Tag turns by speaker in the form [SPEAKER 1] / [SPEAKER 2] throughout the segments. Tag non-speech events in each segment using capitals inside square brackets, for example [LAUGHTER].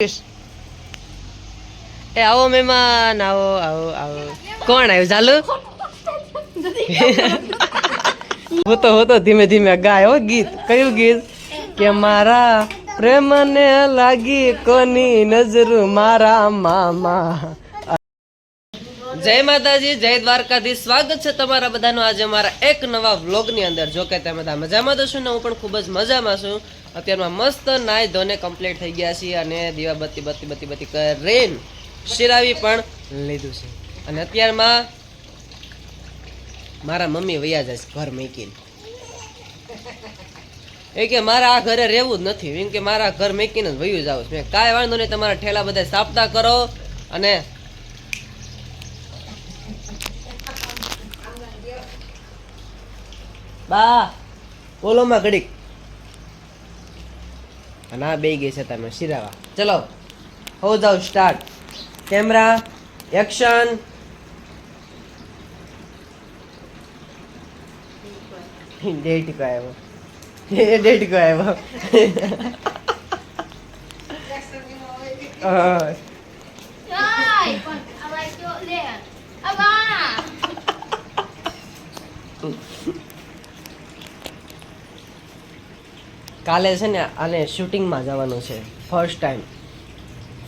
[SPEAKER 1] એ આવો મહેમાન, આવો આવો આવો. કોણ આવ્યું? ચાલુ. હું તો હું ધીમે ધીમે ગાયો ગીત, કયું ગીત? કે મારા પ્રેમને લાગી કોની નજર મારા મામા. જય માતાજી, જય દ્વારકાધીશ. સ્વાગત છે તમારા બધાનું આજે મારા એક નવા વ્લોગની અંદર. જો કે તમે બધા મજામાં તો છું ને હું પણ ખૂબ જ મજામાં છું. અત્યારમાં મસ્ત નાય ધોને કમ્પ્લીટ થઈ ગયા છીએ અને દીવા બત્તી બત્તી બત્તી બત્તી કરીને શિરાવી પણ લીધું છે. અને અત્યારમાં મારા મમ્મી વૈયા જાય ઘર મૂકીને. એ કે મારા આ ઘરે રહેવું જ નથી. એમ કે મારા ઘર મૂકીને જ વયું જાવ મેં કાંઈ વાંધો નહીં, તમારા ઠેલા બધા સાપતા કરો અને બા બોલોમાં ઘડીક અને આ બે ગઈ છે તમે શિરાવા. ચલો હો જાઓ સ્ટાર્ટ કેમેરા એક્શન ડેટ કો આવ્યો? [LAUGHS] ડેટ કો આવ્યો? [LAUGHS] કાલે છે ને આને શૂટિંગમાં જવાનું છે. ફર્સ્ટ ટાઈમ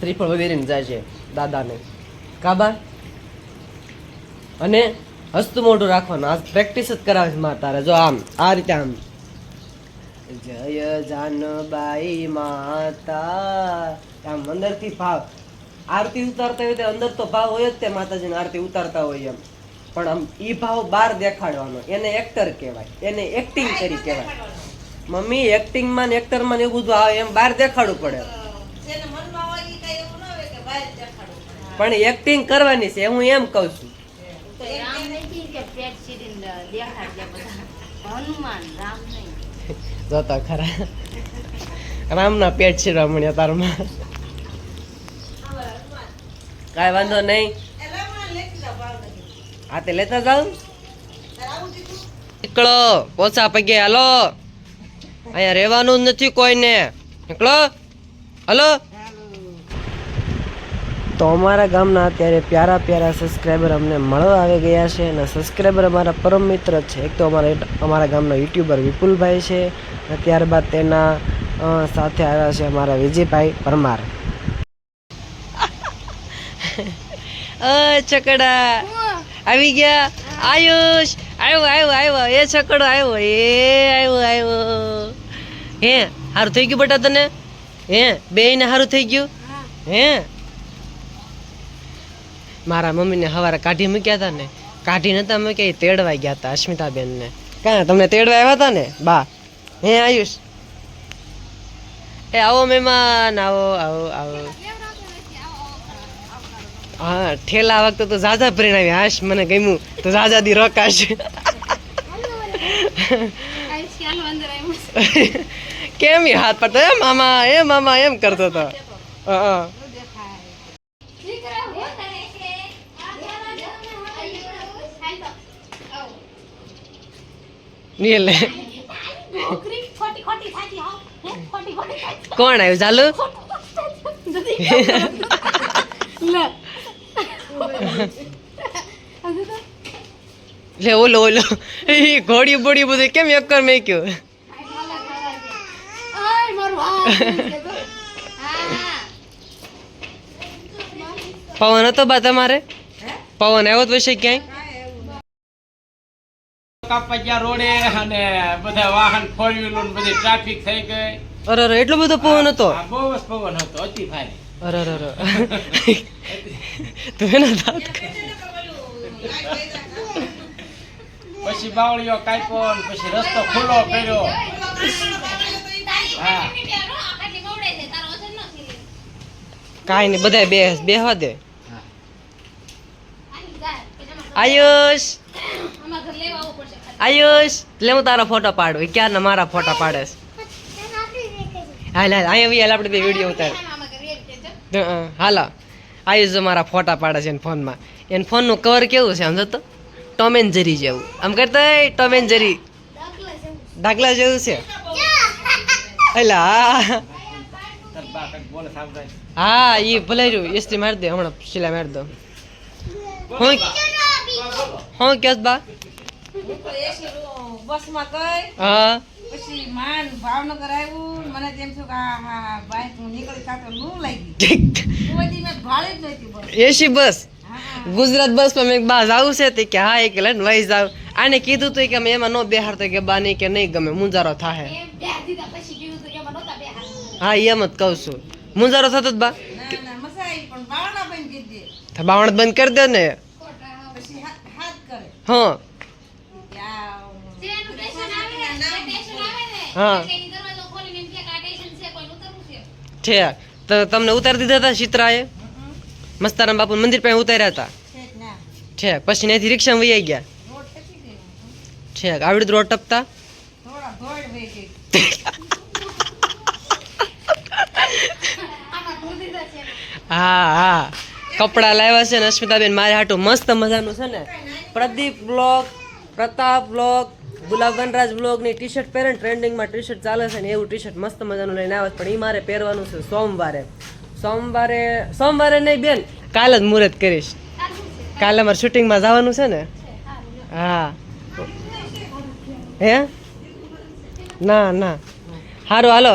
[SPEAKER 1] શ્રીફળ વગેરેને જાય છે દાદાને. કાબા અને હસતું મોઢું રાખવાનું. આજ પ્રેક્ટિસ જ કરાવે છે તારે. જો આમ, આ રીતે આમ. જય જાનબાઈ માતા. આમ અંદરથી ભાવ. આરતી ઉતારતા હોય તે અંદર તો ભાવ હોય જ તે માતાજીને આરતી ઉતારતા હોય એમ. પણ આમ એ ભાવ બહાર દેખાડવાનો. એને એક્ટર કહેવાય. એને એક્ટિંગ કરી કહેવાય. મમ્મી એક્ટિંગમાં ને એક્ટરમાં ને એવું બધું આવે એમ બહાર દેખાડવું પડે. પણ એક્ટિંગ કરવાની છે હું એમ કહું છું.
[SPEAKER 2] તો રામ નથી પેટ ચીરીને દેખાડજે બધા. હનુમાન રામ
[SPEAKER 1] જોતા ખરા. રામના પેટ છીરવા મળ્યા તારમાં. કાંઈ વાંધો નહીં. હા તે લેતા જાઉં નીકળો ઓછા પગે હાલો. અહીંયા રહેવાનું જ નથી કોઈને. નીકળો. હલો. તો અમારા ગામના અત્યારે પ્યારા પ્યારા સબસ્ક્રાઈબર અમને મળવા આવી ગયા છે અને સબસ્ક્રાઈબર અમારા પરમ મિત્ર છે. એક તો અમારા અમારા ગામના યુટ્યુબર વિપુલભાઈ છે અને ત્યારબાદ તેના સાથે આવ્યા છે અમારા વિજયભાઈ પરમાર. [LAUGHS] છકડા. આવી ગયા. આયુષ. આવ્યો આવ્યો આવ્યો એ છકડો આવ્યો એ આવ્યો આવ્યો હે સારું થઈ ગયું બેટા તને? હે બે ને સારું થઈ ગયું? હે. મારા મમ્મીને સવારે કાઢી મૂક્યા હતા ને કાઢી નતા મૂક્યા એ તેડવા ગયા હતા અસ્મિતાબેનને કાં તમને તેડવા આવ્યા હતા ને? બા. હે આયુષ. એ આવો મહેમાન આવો આવો આવો. હા ઠેલા વખતે તો ઝાઝા પરિણામી હાશ મને ગમ્યું. તો ઝાઝા દી રોકાશ [LAUGHS] કેમ એ હાથ પડતો? એ મામા એ મામા, એમ કરતો હતો કોણ આવ્યું? ચાલુ
[SPEAKER 2] લે,
[SPEAKER 1] ઓલો ઓલો. ઘોડી બોડી બધું કેમ એક કર
[SPEAKER 2] મારું હા
[SPEAKER 1] પવન હતો બા તમારે? પવન આવ્યો તો વિશે ક્યાંય?
[SPEAKER 3] કાપડિયા રોડે અને બધા વાહન ફોર વ્હીલર બધી ટ્રાફિક થઈ ગઈ.
[SPEAKER 1] અરે અરે એટલો બધો પવન હતો?
[SPEAKER 3] બહુ જ પવન હતો અતિ ભારે.
[SPEAKER 1] અરે અરે અરે. [LAUGHS] તું એના દાંત
[SPEAKER 3] પછી બાવળીઓ કાપ્યો પછી રસ્તો ખુલ્લો કર્યો. હા
[SPEAKER 1] કાંઈ નહીં બધા બે બેહવા દે. આયુષ! આયુષ લે હું તારો ફોટો પાડું. ક્યાં ક્યારના મારા ફોટા પાડે હાલ હાલ અહીંયા બી હાલ આપણે બે વીડિયો ઉતાર હાલો. આયુષ મારા ફોટા પાડે છે એને ફોનમાં. એને ફોનનું કવર કેવું છે સમજો તો? ટોમ એન્ડ જેરી જેવું. આમ કરતા ટોમેન જેરી. ડાકલા જેવું છે? એલા
[SPEAKER 3] તાર બા કંઈક બોલે સાંભળાય
[SPEAKER 1] હા ઈ ભલે રહ્યું એસટી મારી દે હમણાં સિલા મારી દો હું હું કેસ બા
[SPEAKER 4] હું તો એસી બસમાં ગઈ
[SPEAKER 1] હા
[SPEAKER 4] પછી માન ભાવનગર આવ્યું મને તેમ થયું કે આ હા બાઈક હું નીકળી કાં તો લૂ લાગી કોઈ મેં ભાડે જ નહોતી બસ
[SPEAKER 1] એસી બસ
[SPEAKER 4] હા
[SPEAKER 1] ગુજરાત બસમાં મેં બા જાવું છે તે કે હા એક લઈને વહી જાવ આને કીધું તું કે અમે એમાં નો બેહાડતો કે બા નહીં કે નહીં ગમે મુંજારો થાહે હા એમ જ કહું છું. મુંજારો થતો જ બા. બાવણ બંધ કરી દે ને.
[SPEAKER 4] પછી હાથ હાથ
[SPEAKER 1] હા. હા. છે તો તમને ઉતારી દીધા હતા ચિત્રાએ? મસ્તારામ બાપુ મંદિર પાસે ઉતાર્યા હતા?
[SPEAKER 4] છે
[SPEAKER 1] પછી ત્યાંથી રિક્ષામાં વૈયા ગયા. છે. આવડી રોડ ટપતા? હા હા. કપડાં લાવ્યા છે ને અસ્મિતાબેન મારે હાટું મસ્ત મજાનું છે ને પ્રદીપ બ્લોગ, પ્રતાપ બ્લોગ, ગુલાબ વનરાજ બ્લોગની ટી શર્ટ પહેરે ટ્રેન્ડિંગમાં ટી શર્ટ ચાલે છે ને એવું ટી શર્ટ મસ્ત મજાનું લઈને આવે. પણ એ મારે પહેરવાનું છે સોમવારે. સોમવારે સોમવારે નહીં બેન, કાલે જ મુહૂર્ત કરીશ. કાલે અમારે શૂટિંગમાં જવાનું છે ને? હા. હે? ના ના. સારું હાલો.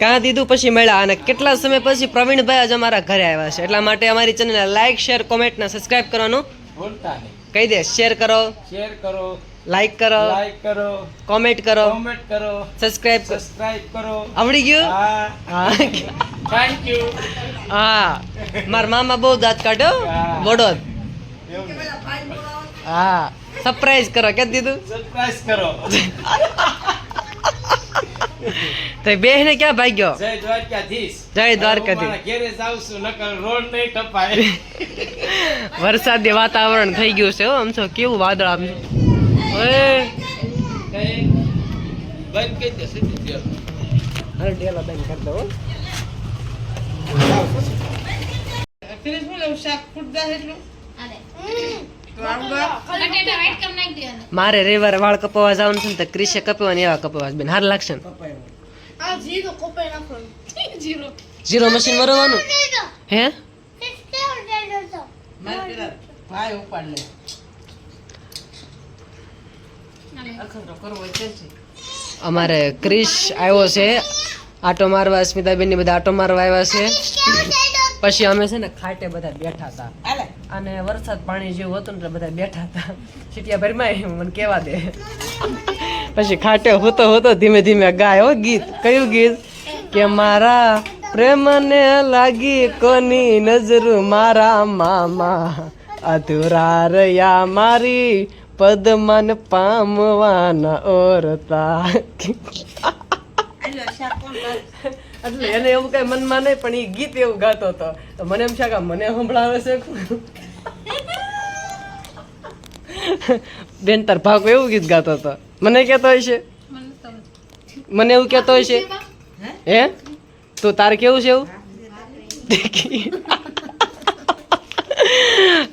[SPEAKER 1] કાં દીધું પછી મળ્યા અને કેટલા સમય પછી પ્રવીણભાઈ આજ અમારા ઘરે આવ્યા છે. એટલા માટે અમારી ચેનલને લાઈક શેર કોમેન્ટ ને સબસ્ક્રાઇબ કરવાનું
[SPEAKER 3] ભૂલતા નહીં.
[SPEAKER 1] કહી દે. શેર કરો
[SPEAKER 3] શેર કરો
[SPEAKER 1] લાઈક કરો
[SPEAKER 3] લાઈક કરો
[SPEAKER 1] કોમેન્ટ કરો
[SPEAKER 3] કોમેન્ટ કરો
[SPEAKER 1] સબસ્ક્રાઇબ કરો.
[SPEAKER 3] સબસ્ક્રાઇબ કરો.
[SPEAKER 1] આવડી ગયું?
[SPEAKER 3] હા. થેન્ક યુ
[SPEAKER 1] હા. મારા મામા બહુ દાંત કાઢ્યો. વડોદ હા. સરપ્રાઈઝ કરો. કે દીધું?
[SPEAKER 3] સરપ્રાઈઝ કરો. [LAUGHS] [LAUGHS]
[SPEAKER 1] તો બેહને ક્યાં ભાગ્યો
[SPEAKER 3] જય દ્વારકાધીશ
[SPEAKER 1] જય દ્વારકાધીશ.
[SPEAKER 3] ઘેરે જાઉં છું નકર રોડ નહીં કપાય [LAUGHS]
[SPEAKER 1] વરસાદી વાતાવરણ થઈ ગયું છે આમ છો કેવું વાદળ આમ ઓય
[SPEAKER 3] બંધ કરી દે સીધી દ્યો.
[SPEAKER 1] અરે ડેલા બંધ કરી દો હો.
[SPEAKER 4] ફિનિશ બોલે શાક જાય એટલું
[SPEAKER 1] મારે રવિવારે વાળ કપાવા જવાનું છે ને તો ક્રિશે કપાવવાની એવા કપાવા બેન હાર લાગશે ને. જીરો મશીન મરવાનું હે? અમારે ક્રિશ આવ્યો છે. આટો મારવા સ્મિતાબેનની બધા આટો મારવા આવ્યા છે. પછી અમે છે ને ખાટે બધા બેઠા હતા. અને વરસાદ પાણી જેવું હતું ને એટલે બધા બેઠા હતા. સીટિયા ભરમાં મને કેવા દે. પછી ખાટે હોતો હોતો ધીમે ધીમે ગાય હો ગીત કયું ગીત? કે મારા પ્રેમને લાગી કોની નજર? મારા મામા અધુરા રહ્યા મારી પદમન પામવાના ઓરતા. એટલે એને એવું કઈ મનમાં નહીં પણ એ ગીત એવું ગાતો હતો. તો મને એમ છે કે મને સંભળાવે છે બેન, તાર ભાગ એવું ગીત ગાતો હતો. મને કહેતો છે? મને એવું કહેતો છે? હે? તો તારે કેવું છે એવું?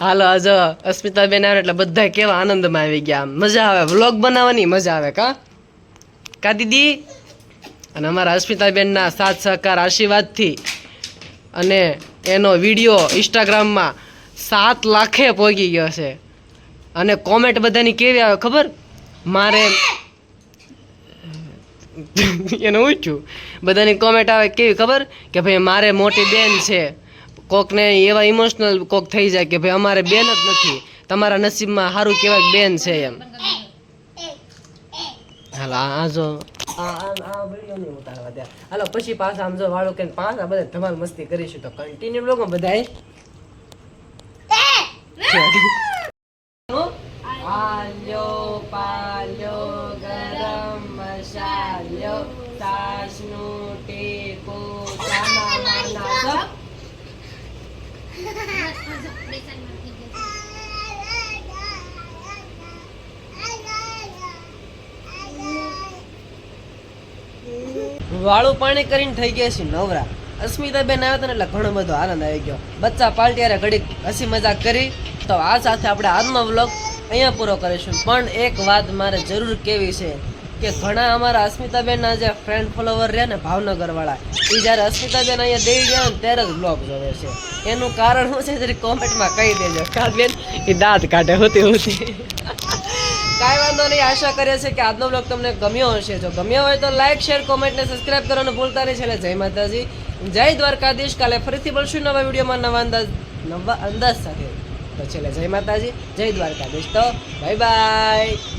[SPEAKER 1] હાલો આજો અસ્મિતા બેન આવે એટલે બધા કેવા આનંદમાં આવી ગયા. મજા આવે. વ્લોગ બનાવવાની મજા આવે, કા? કા, દીદી? અને અમારા અસ્મિતાબેનના સાથ, સહકાર, આશીર્વાદથી અને એનો વીડિયો ઇન્સ્ટાગ્રામમાં સાત લાખે પહોંચી ગયો છે. અને કોમેન્ટ બધાની કેવી આવે ખબર? મારે એને ઊંચું. બધાની કોમેન્ટ આવે કેવી ખબર? કે ભાઈ મારે મોટી બેન છે. કોકને એવા ઇમોશનલ કોક થઈ જાય કે ભાઈ અમારે બેન જ નથી. તમારા નસીબમાં સારું કહેવાય બેન છે એમ. હાલો આ જો હાલો પછી પાછા આમ જો વાળો કે પાછા બધા ધમાલ મસ્તી કરીશું તો કન્ટિન્યુ લોકો બધાય. [LAUGHS] આલ્યો પાલ્યો ગરમ મસાલ્યો સાસનું ટેકો વાળું પાણી કરીને થઈ ગયા છે નવરા. અસ્મિતાબેન આવ્યા હતા એટલે ઘણો બધો આનંદ આવી ગયો. બચ્ચા પાલટીયારે ઘડીક હસી મજાક કરી. તો આ સાથે આપણે આજનો વ્લોગ અહીંયા પૂરો કરીશું. પણ એક વાત મારે જરૂર કેવી છે કે ઘણા અમારા અસ્મિતાબેનના જે ફ્રેન્ડ ફોલોવર રહ્યા ને ભાવનગરવાળા એ જ્યારે અસ્મિતાબેન અહીંયા દેવી ગયા ને ત્યારે જ બ્લોગ જોવે છે. એનું કારણ શું છે જરી કોમેન્ટમાં કહી દેજો. કા બેન, એ દાંત કાઢે હોતી હોતી. કાંઈ વાંધો નહીં, આશા કરીએ છીએ કે આજનો બ્લોગ તમને ગમ્યો હશે. જો ગમ્યો હોય તો લાઈક શેર કોમેન્ટ ને સબસ્ક્રાઇબ કરવાનું ભૂલતા નહીં. છેલ્લે જય માતાજી. જય દ્વારકાધીશ. કાલે ફરીથી મળશું નવા વિડીયોમાં નવા અંદાજ નવા અંદાજ સાથે. તો છેલ્લે જય માતાજી જય દ્વારકાધીશ. તો બાય બાય